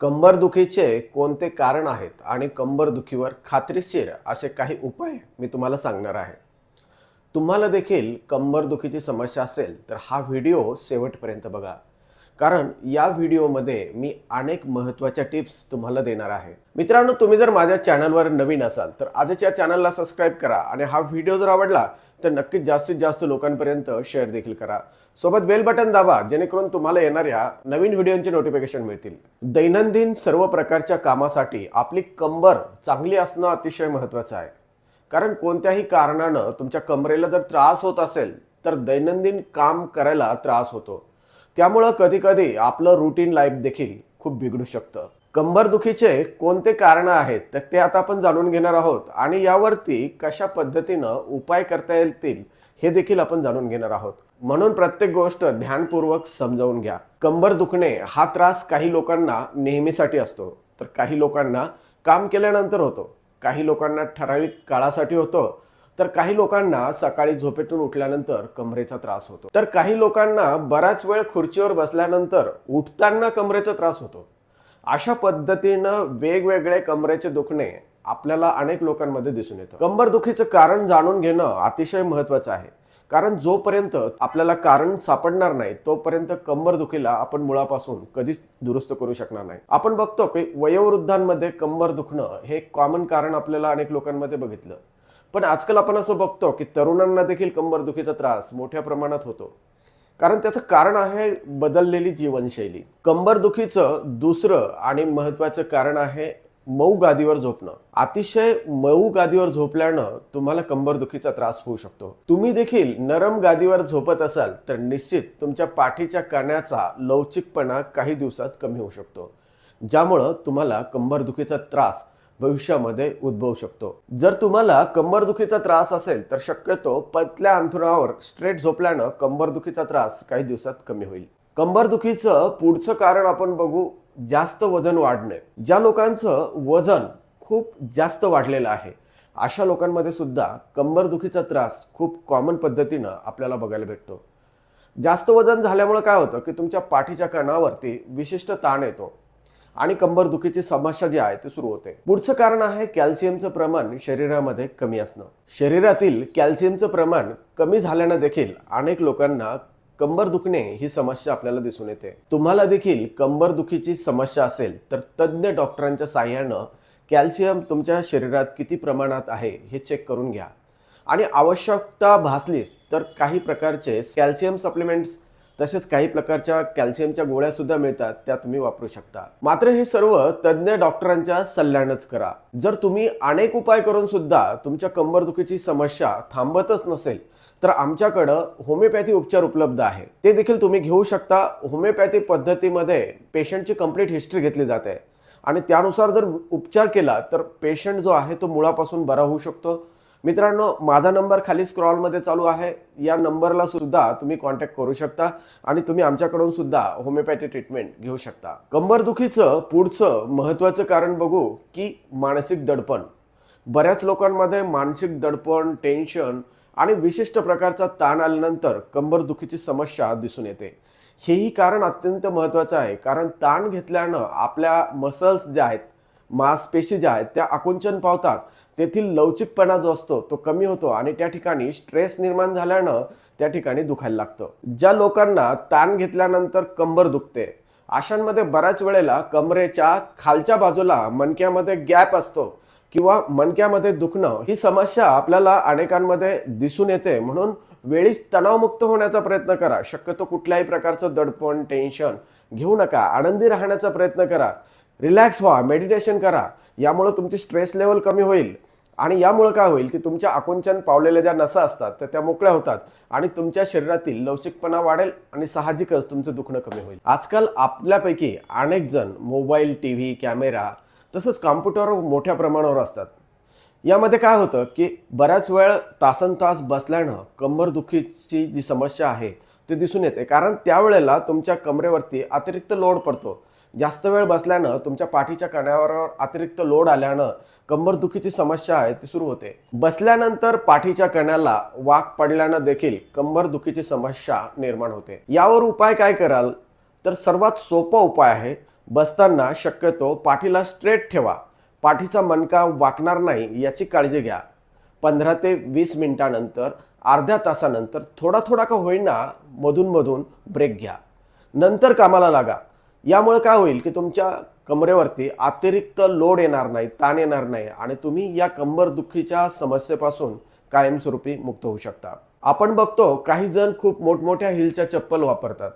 कंबरदुखीचे कोणते कारण आहेत आणि कंबरदुखीवर खात्रीशीर असे काही उपाय मी तुम्हाला सांगणार आहे. तुम्हाला देखील कंबरदुखीची समस्या असेल तर हा व्हिडिओ शेवटपर्यंत बघा. कारण या व्हिडिओमध्ये मी अनेक महत्त्वाच्या टिप्स तुम्हाला देणार आहे. मित्रांनो तुम्ही जर माझ्या चॅनलवर नवीन असाल तर आजच्या चॅनलला सबस्क्राईब करा आणि हा व्हिडिओ जर आवडला तर नक्कीच जास्तीत जास्त लोकांपर्यंत शेअर देखील करा. सोबत बेल बटन दाबा जेणेकरून तुम्हाला येणाऱ्या नवीन व्हिडिओंचे नोटिफिकेशन मिळतील. दैनंदिन सर्व प्रकारच्या कामासाठी आपली कंबर चांगली असणं अतिशय महत्त्वाचं आहे. कारण कोणत्याही कारणानं तुमच्या कमरेला जर त्रास होत असेल तर दैनंदिन काम करायला त्रास होतो. त्यामुळं कधीकधी आपलं रुटीन लाईफ देखील खूप बिघडू शकतं. कंबरदुखीचे कोणते कारणं आहेत तर ते आता आपण जाणून घेणार आहोत. आणि यावरती कशा पद्धतीनं उपाय करता येतील हे देखील आपण जाणून घेणार आहोत. म्हणून प्रत्येक गोष्ट ध्यानपूर्वक समजावून घ्या. कंबर दुखणे हा त्रास काही लोकांना नेहमीसाठी असतो. तर काही लोकांना काम केल्यानंतर होतो. काही लोकांना ठराविक काळासाठी होतो. तर काही लोकांना सकाळी झोपेतून उठल्यानंतर कमरेचा त्रास होतो. तर काही लोकांना बराच वेळ खुर्चीवर बसल्यानंतर उठताना कमरेचा त्रास होतो. अशा पद्धतीनं वेगवेगळे कमरेचे दुखणे आपल्याला अनेक लोकांमध्ये दिसून येतं. कंबर दुखीचं कारण जाणून घेणं अतिशय महत्वाचं आहे. कारण जोपर्यंत आपल्याला कारण सापडणार नाही तोपर्यंत कंबर दुखीला आपण मुळापासून कधीच दुरुस्त करू शकणार नाही. आपण बघतो की वयोवृद्धांमध्ये कंबर दुखणं हे कॉमन कारण आपल्याला अनेक लोकांमध्ये बघितलं. पण आजकाल आपण असं बघतो की तरुणांना देखील कंबरदुखीचा त्रास मोठ्या प्रमाणात होतो. कारण त्याचं कारण आहे बदललेली जीवनशैली. कंबरदुखीचं दुसरं आणि महत्वाचं कारण आहे मऊ गादीवर झोपणं. अतिशय मऊ गादीवर झोपल्यानं तुम्हाला कंबरदुखीचा त्रास होऊ शकतो. तुम्ही देखील नरम गादीवर झोपत असाल तर निश्चित तुमच्या पाठीच्या कण्याचा लवचिकपणा काही दिवसात कमी होऊ शकतो. ज्यामुळं तुम्हाला कंबरदुखीचा त्रास भविष्यामध्ये उद्भवू शकतो. जर तुम्हाला कंबरदुखीचा त्रास असेल तर शक्यतो पतल्या अंथरुणावर स्ट्रेट झोपल्यानं कंबरदुखीचा त्रास काही दिवसात कमी होईल. कंबरदुखीचं पुढचं कारण आपण बघू जास्त वजन वाढणे. ज्या लोकांचं वजन खूप जास्त वाढलेलं आहे अशा लोकांमध्ये सुद्धा कंबरदुखीचा त्रास खूप कॉमन पद्धतीनं आपल्याला बघायला भेटतो. जास्त वजन झाल्यामुळे काय होतं की तुमच्या पाठीच्या कणावरती विशिष्ट ताण येतो. आणि कंबरदुखीची समस्या जी आहे ती सुरू होते. पुढचं कारण आहे कॅल्शियमचं प्रमाण शरीरामध्ये कमी असणं. शरीरातील कॅल्शियमचं प्रमाण कमी झाल्यानं देखील अनेक लोकांना कंबर दुखणे ही समस्या आपल्याला दिसून येते. तुम्हाला देखील कंबर दुखीची समस्या असेल तर तज्ज्ञ डॉक्टरांच्या साह्यानं कॅल्शियम तुमच्या शरीरात किती प्रमाणात आहे हे चेक करून घ्या. आणि आवश्यकता भासलीच तर काही प्रकारचे कॅल्शियम सप्लिमेंट्स तसेच काही प्रकारच्या कॅल्शियमच्या गोळ्या सुद्धा मिळतात त्या तुम्ही वापरू शकता. मात्र हे सर्व तज्ज्ञ डॉक्टरांच्या सल्ल्यानंच करा. जर तुम्ही अनेक उपाय करून सुद्धा तुमच्या कंबरदुखीची समस्या थांबतच नसेल तर आमच्याकडं होमिओपॅथी उपचार उपलब्ध आहे. ते देखील तुम्ही घेऊ शकता. होमिओपॅथी पद्धतीमध्ये पेशंटची कंप्लीट हिस्ट्री घेतली जाते. आणि त्यानुसार जर उपचार केला तर पेशंट जो आहे तो मुळापासून बरा होऊ शकतो. मित्रांनो माझा नंबर खाली स्क्रॉलमध्ये चालू आहे. या नंबरला सुद्धा तुम्ही कॉन्टॅक्ट करू शकता आणि तुम्ही आमच्याकडून सुद्धा होमिओपॅथी ट्रीटमेंट घेऊ शकता. कंबरदुखीचं पुढचं महत्त्वाचं कारण बघू की मानसिक दडपण. बऱ्याच लोकांमध्ये मानसिक दडपण टेन्शन आणि विशिष्ट प्रकारचा ताण आल्यानंतर कंबरदुखीची समस्या दिसून येते. हेही कारण अत्यंत महत्त्वाचं आहे. कारण ताण घेतल्यानं आपल्या मसल्स ज्या आहेत मांसपेशी ज्या आहेत त्या आकुंचन पावतात. तेथील लवचिकपणा जो असतो तो कमी होतो आणि त्या ठिकाणी स्ट्रेस निर्माण झाल्यानं त्या ठिकाणी दुखायला लागतं. ज्या लोकांना ताण घेतल्यानंतर कंबर दुखते अशांमध्ये बऱ्याच वेळेला कमरेच्या खालच्या बाजूला मणक्यामध्ये गॅप असतो किंवा मणक्यामध्ये दुखणं ही समस्या आपल्याला अनेकांमध्ये दिसून येते. म्हणून वेळीच तणावमुक्त होण्याचा प्रयत्न करा. शक्यतो कुठल्याही प्रकारचं दडपण टेन्शन घेऊ नका. आनंदी राहण्याचा प्रयत्न करा. रिलॅक्स व्हा मेडिटेशन करा. यामुळं तुमची स्ट्रेस लेवल कमी होईल. आणि यामुळं काय होईल की तुमच्या आकुंचन पावलेल्या ज्या नसा असतात तर त्या मोकळ्या होतात आणि तुमच्या शरीरातील लवचिकपणा वाढेल आणि साहजिकच तुमचं दुखणं कमी होईल. आजकाल आपल्यापैकी अनेक जण मोबाईल टी व्ही कॅमेरा तसंच कॉम्प्युटरवर मोठ्या प्रमाणावर असतात. यामध्ये काय होतं की बऱ्याच वेळ तासन तास बसल्यानं कंबरदुखीची जी समस्या आहे ते दिसून येते. कारण त्यावेळेला तुमच्या कमरेवरती अतिरिक्त लोड पडतो. जास्त वेळ बसल्यानं तुमच्या पाठीच्या कण्यावर अतिरिक्त लोड आल्यानं कंबरदुखीची समस्या आहे ती सुरू होते. बसल्यानंतर पाठीच्या कण्याला वाक पडल्यानं देखील कंबरदुखीची समस्या निर्माण होते. यावर उपाय काय कराल? तर सर्वात सोपा उपाय आहे बसताना शक्यतो पाठीला स्ट्रेट ठेवा. पाठीचा मणका वाकणार नाही याची काळजी घ्या. पंधरा ते वीस मिनिटानंतर अर्ध्या तासानंतर थोडा थोडा का होईना मधूनमधून ब्रेक घ्या. नंतर कामाला लागा. यामुळे काय होईल की तुमच्या कमरेवरती अतिरिक्त लोड येणार नाही ताण येणार नाही आणि तुम्ही या कंबरदुखीच्या समस्येपासून कायमस्वरूपी मुक्त होऊ शकता. आपण बघतो काही जण खूप मोठमोठ्या हिलच्या चप्पल वापरतात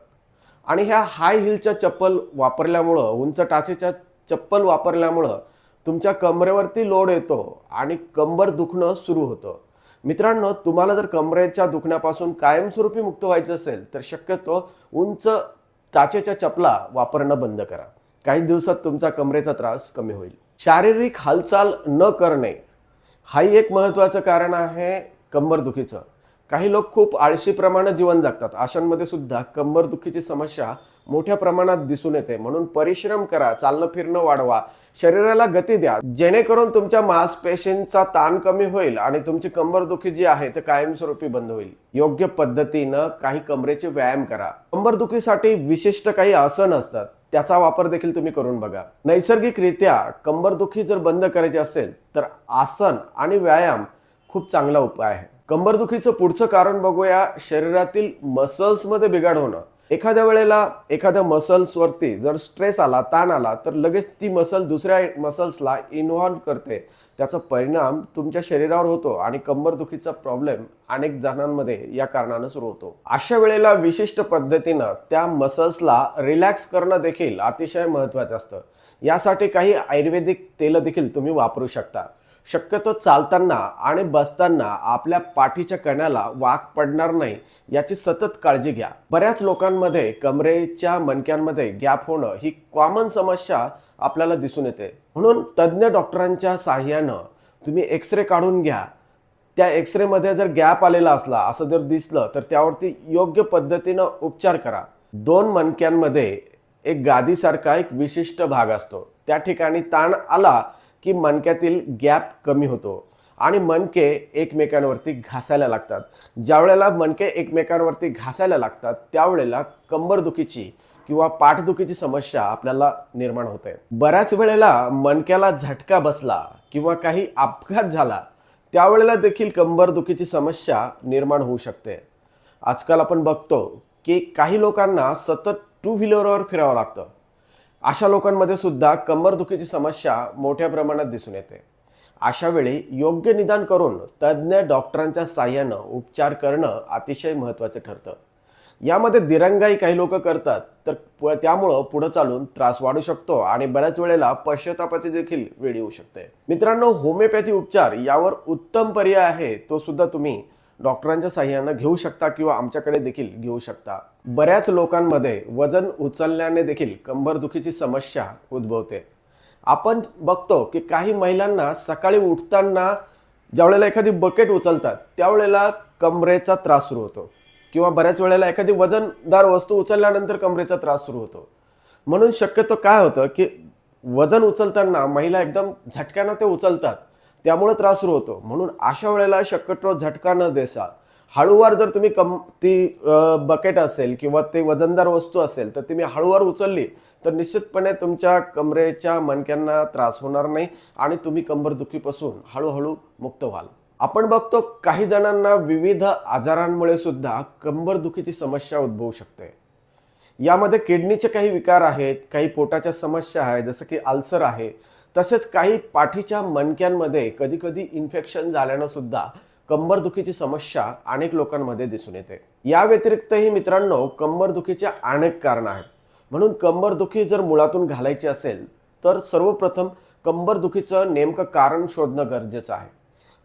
आणि ह्या हाय हिलच्या चप्पल वापरल्यामुळं उंच टाचेच्या चप्पल वापरल्यामुळं तुमच्या कमरेवरती लोड येतो आणि कंबर दुखणं सुरू होतं. मित्रांनो तुम्हाला जर कमरेच्या दुखण्यापासून कायमस्वरूपी मुक्त व्हायचं असेल तर शक्यतो उंच टाचेच्या चपला वापरणं बंद करा. काही दिवसात तुमचा कमरेचा त्रास कमी होईल. शारीरिक हालचाल न करणे हाही एक महत्त्वाचं कारण आहे कंबरदुखीचं काही लोक खूप आळशीप्रमाणे जीवन जगतात. अशांमध्ये सुद्धा कंबरदुखीची समस्या मोठ्या प्रमाणात दिसून येते. म्हणून परिश्रम करा चालणं फिरणं वाढवा शरीराला गती द्या. जेणेकरून तुमच्या मांसपेशींचा ताण कमी होईल आणि तुमची कंबरदुखी जी आहे ते कायमस्वरूपी बंद होईल. योग्य पद्धतीनं काही कमरेचे व्यायाम करा. कंबरदुखीसाठी विशिष्ट काही आसन असतात. त्याचा वापर देखील तुम्ही करून बघा. नैसर्गिकरित्या कंबरदुखी जर बंद करायची असेल तर आसन आणि व्यायाम खूप चांगला उपाय आहे. कंबरदुखीचं पुढचं कारण बघूया. शरीरातील मसल्समध्ये बिघाड होणं. एखाद्या वेळेला एखाद्या मसल्सवरती जर स्ट्रेस आला ताण आला तर लगेच ती मसल दुसऱ्या मसल्सला इन्व्हॉल्व करते. त्याचा परिणाम तुमच्या शरीरावर होतो आणि कंबरदुखीचा प्रॉब्लेम अनेक जणांमध्ये या कारणानं सुरू होतो. अशा वेळेला विशिष्ट पद्धतीनं त्या मसल्सला रिलॅक्स करणं देखील अतिशय महत्त्वाचं असतं. यासाठी काही आयुर्वेदिक तेलं देखील तुम्ही वापरू शकता. शक्यतो चालताना आणि बसताना आपल्या पाठीच्या कण्याला वाक पडणार नाही याची सतत काळजी घ्या. बऱ्याच लोकांमध्ये कमरेच्या मणक्यांमध्ये गॅप होणं ही कॉमन समस्या आपल्याला दिसून येते. म्हणून तज्ज्ञ डॉक्टरांच्या साह्यानं तुम्ही एक्सरे काढून घ्या. त्या एक्सरेमध्ये जर गॅप आलेला असला असं जर दिसलं तर त्यावरती योग्य पद्धतीनं उपचार करा. दोन मणक्यांमध्ये एक गादीसारखा एक विशिष्ट भाग असतो. त्या ठिकाणी ताण आला की मणक्यातील गॅप कमी होतो आणि मणके एकमेकांवरती घासायला लागतात. ज्या वेळेला मणके एकमेकांवरती घासायला लागतात त्यावेळेला कंबरदुखीची किंवा पाठदुखीची समस्या आपल्याला निर्माण होते. बऱ्याच वेळेला मणक्याला झटका बसला किंवा काही अपघात झाला त्यावेळेला देखील कंबरदुखीची समस्या निर्माण होऊ शकते. आजकाल आपण बघतो की काही लोकांना सतत टू व्हीलरवर फिरावं लागतं. अशा लोकांमध्ये सुद्धा कंबरदुखीची समस्या मोठ्या प्रमाणात दिसून येते. अशा वेळी योग्य निदान करून तज्ज्ञ डॉक्टरांच्या साह्यानं उपचार करणं अतिशय महत्त्वाचं ठरतं. यामध्ये दिरंगाई काही लोक करतात तर त्यामुळं पुढं चालून त्रास वाढू शकतो आणि बऱ्याच वेळेला पश्चातापाची देखील वेळ येऊ शकते. मित्रांनो होमिओपॅथी उपचार यावर उत्तम पर्याय आहे तो सुद्धा तुम्ही डॉक्टरांच्या साह्यानं घेऊ शकता किंवा आमच्याकडे देखील घेऊ शकता. बऱ्याच लोकांमध्ये वजन उचलल्याने देखील कंबरदुखीची समस्या उद्भवते. आपण बघतो की काही महिलांना सकाळी उठताना ज्यावेळेला एखादी बकेट उचलतात त्यावेळेला कमरेचा त्रास सुरू होतो. किंवा बऱ्याच वेळेला एखादी वजनदार वस्तू उचलल्यानंतर कमरेचा त्रास सुरू होतो. म्हणून शक्यतो काय होतं की वजन उचलताना महिला एकदम झटक्यानं ते उचलतात. त्यामुळे त्रास सुरू होतो. म्हणून अशा वेळेला शक्यतो झटका न देसा हळूवार जर तुम्ही कम ती बकेट असेल किंवा ते वजनदार वस्तू असेल तर तुम्ही हळूवार उचलली तर निश्चितपणे तुमच्या कमरेच्या मणक्यांना त्रास होणार नाही आणि तुम्ही कंबरदुखीपासून हळूहळू मुक्त व्हाल. आपण बघतो काही जणांना विविध आजारांमुळे सुद्धा कंबरदुखीची समस्या उद्भवू शकते. यामध्ये किडनीचे काही विकार आहेत काही पोटाच्या समस्या आहेत जसं की अल्सर आहे तसेच काही पाठीच्या मणक्यांमध्ये कधीकधी इन्फेक्शन झाल्यानं सुद्धा कंबरदुखीची समस्या अनेक लोकांमध्ये दिसून येते. या व्यतिरिक्तही मित्रांनो कंबरदुखीच्या अनेक कारणं आहेत. म्हणून कंबरदुखी जर मुळातून घालायची असेल तर सर्वप्रथम कंबरदुखीचं नेमकं कारण शोधणं गरजेचं आहे.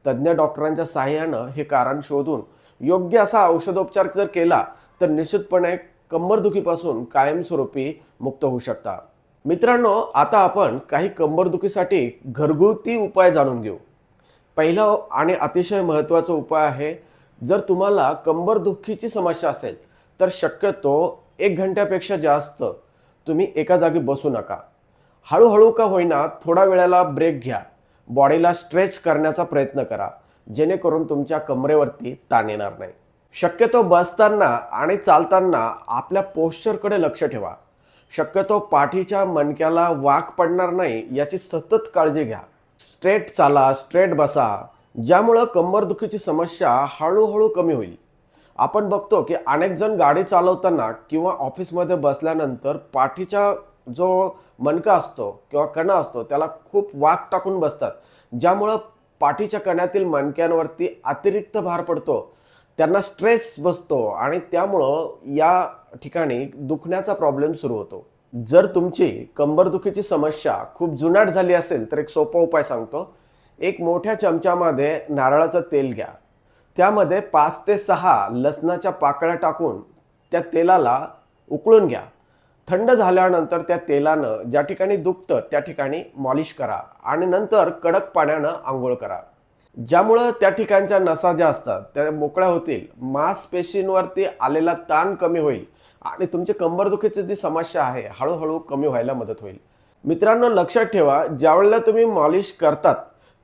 तज्ज्ञ डॉक्टरांच्या सहाय्यानं हे कारण शोधून योग्य असा औषधोपचार जर केला तर निश्चितपणे कंबरदुखीपासून कायमस्वरूपी मुक्त होऊ शकता. मित्रांनो आता आपण काही कंबरदुखीसाठी घरगुती उपाय जाणून घेऊ. पहिला आणि अतिशय महत्त्वाचा उपाय आहे जर तुम्हाला कंबरदुखीची समस्या असेल तर शक्यतो एक घंट्यापेक्षा जास्त तुम्ही एका जागी बसू नका. हळूहळू का होईना थोडा वेळाला ब्रेक घ्या. बॉडीला स्ट्रेच करण्याचा प्रयत्न करा जेणेकरून तुमच्या कमरेवरती ताण येणार नाही. शक्यतो बसताना आणि चालताना आपल्या पोश्चरकडे लक्ष ठेवा. शक्यतो पाठीच्या मणक्याला वाक पडणार नाही याची सतत काळजी घ्या. स्ट्रेट चाला स्ट्रेट बसा. ज्यामुळं कंबरदुखीची समस्या हळूहळू कमी होईल. आपण बघतो की अनेक जण गाडी चालवताना किंवा ऑफिसमध्ये बसल्यानंतर पाठीचा जो मणका असतो किंवा कणा असतो त्याला खूप वाक टाकून बसतात. ज्यामुळं पाठीच्या कण्यातील मणक्यांवरती अतिरिक्त भार पडतो त्यांना स्ट्रेस बसतो आणि त्यामुळं या ठिकाणी दुखण्याचा प्रॉब्लेम सुरू होतो. जर तुमची कंबरदुखीची समस्या खूप जुनाट झाली असेल तर एक सोपा उपाय सांगतो. एक मोठ्या चमच्यामध्ये नारळाचं तेल घ्या. त्यामध्ये पाच ते सहा लसणाच्या पाकळ्या टाकून त्या तेलाला उकळून घ्या. थंड झाल्यानंतर त्या तेलानं ज्या ठिकाणी दुखतं त्या ठिकाणी मॉलिश करा आणि नंतर कडक पाण्यानं आंघोळ करा. ज्यामुळं त्या ठिकाणच्या नसा ज्या असतात त्या मोकळ्या होतील. मांसपेशींवरती आलेला ताण कमी होईल. आणि तुमची कंबरदुखीची जी समस्या आहे हळूहळू कमी व्हायला मदत होईल. मित्रांनो लक्षात ठेवा ज्यावेळेला तुम्ही मॉलिश करतात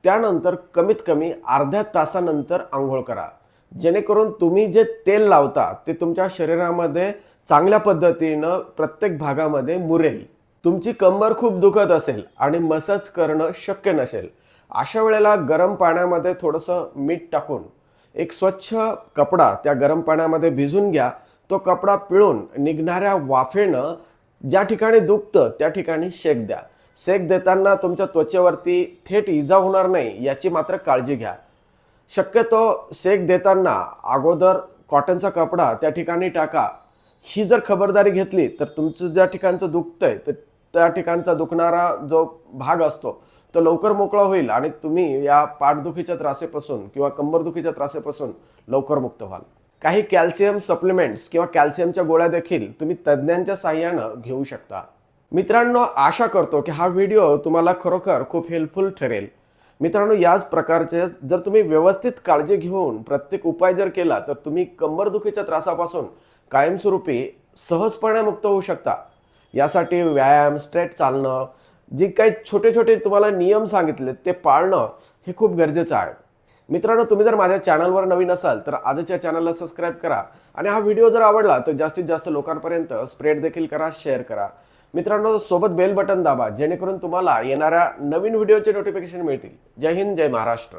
त्यानंतर कमीत कमी अर्ध्या तासानंतर आंघोळ करा. जेणेकरून तुम्ही जे तेल लावता ते तुमच्या शरीरामध्ये चांगल्या पद्धतीनं प्रत्येक भागामध्ये मुरेल. तुमची कंबर खूप दुखत असेल आणि मसाज करणं शक्य नसेल. अशा वेळेला गरम पाण्यामध्ये थोडंसं मीठ टाकून एक स्वच्छ कपडा त्या गरम पाण्यामध्ये भिजून घ्या. तो कपडा पिळून निघणाऱ्या वाफेनं ज्या ठिकाणी दुखतं त्या ठिकाणी शेक द्या. शेक देताना तुमच्या त्वचेवरती थेट इजा होणार नाही याची मात्र काळजी घ्या. शक्यतो शेक देताना अगोदर कॉटनचा कपडा त्या ठिकाणी टाका. ही जर खबरदारी घेतली तर तुमचं ज्या ठिकाणचं दुखतंय तर त्या ठिकाणचा दुखणारा जो भाग असतो तो लवकर मोकळा होईल आणि तुम्ही या पाठदुखीच्या त्रासेपासून किंवा कंबरदुखीच्या त्रासेपासून लवकर मुक्त व्हाल. काही कॅल्शियम सप्लिमेंट्स किंवा कॅल्शियमच्या गोळ्या देखील तुम्ही तज्ज्ञांच्या साहाय्यानं घेऊ शकता. मित्रांनो आशा करतो की हा व्हिडिओ तुम्हाला खरोखर खूप हेल्पफुल ठरेल. मित्रांनो याच प्रकारचे जर तुम्ही व्यवस्थित काळजी घेऊन प्रत्येक उपाय जर केला तर तुम्ही कंबरदुखीच्या त्रासापासून कायमस्वरूपी सहजपणे मुक्त होऊ शकता. यासाठी व्यायाम स्ट्रेट चालणं जे काही छोटे छोटे तुम्हाला नियम सांगितले ते पाळणं हे खूप गरजेचं आहे. मित्रांनो तुम्ही जर माझ्या चॅनलवर नवीन असाल तर आजच्या चॅनलला सबस्क्राईब करा. आणि हा व्हिडिओ जर आवडला तर जास्तीत जास्त लोकांपर्यंत स्प्रेड देखील करा शेअर करा. मित्रांनो सोबत बेल बटन दाबा जेणेकरून तुम्हाला येणाऱ्या नवीन व्हिडिओचे नोटिफिकेशन मिळतील. जय हिंद जय महाराष्ट्र.